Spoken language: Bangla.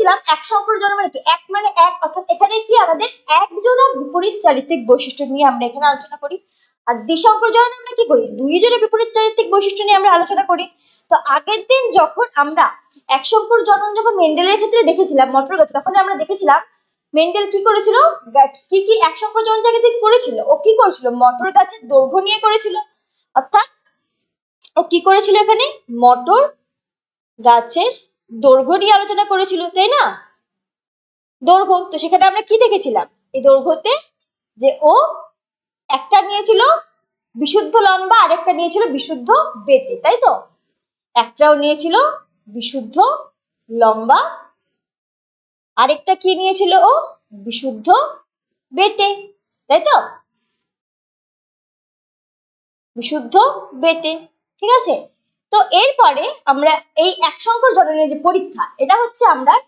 দেখেছিলাম এক সংকর জন্মের এক মানে এক, অর্থাৎ এখানে কি আমাদের একজোড়া বিপরীত চারিত্রিক বৈশিষ্ট্য নিয়ে আমরা এখানে আলোচনা করি। আর দ্বিসংকর জননে আমরা কি করি? দুই জোড়া বিপরীত চারিত্রিক বৈশিষ্ট্য নিয়ে আমরা আলোচনা করি। তো আগের দিন যখন আমরা এক সংকর জনন যখন মেন্ডেলের ক্ষেত্রে দেখেছিলাম, মটর গাছ, তখন আমরা দেখেছিলাম মেন্ডেল কি করেছিল? কি কি এক সংকর জনন জায়গা করেছিল? ও কি করেছিল? মটর গাছের দৈর্ঘ্য নিয়ে করেছিল। অর্থাৎ ও কি করেছিল এখানে? মটর গাছের দৈর্ঘ্য নিয়ে আলোচনা করেছিল, তাই না? দৈর্ঘ্য, তো সেখানে আমরা কি দেখেছিলাম? এই দৈর্ঘ্যতে যে ও একটা নিয়েছিল বিশুদ্ধ লম্বা, আরেকটা নিয়েছিল বিশুদ্ধ বেটে, তাই তো? একটাও নিয়েছিল বিশুদ্ধ লম্বা, আরেকটা কি নিয়েছিল ও? বিশুদ্ধ বেটে, তাই তো? বিশুদ্ধ বেটে, ঠিক আছে? তো এরপরে আমরা এই এক সংকর জননের যে পরীক্ষা এটা হচ্ছে আমরা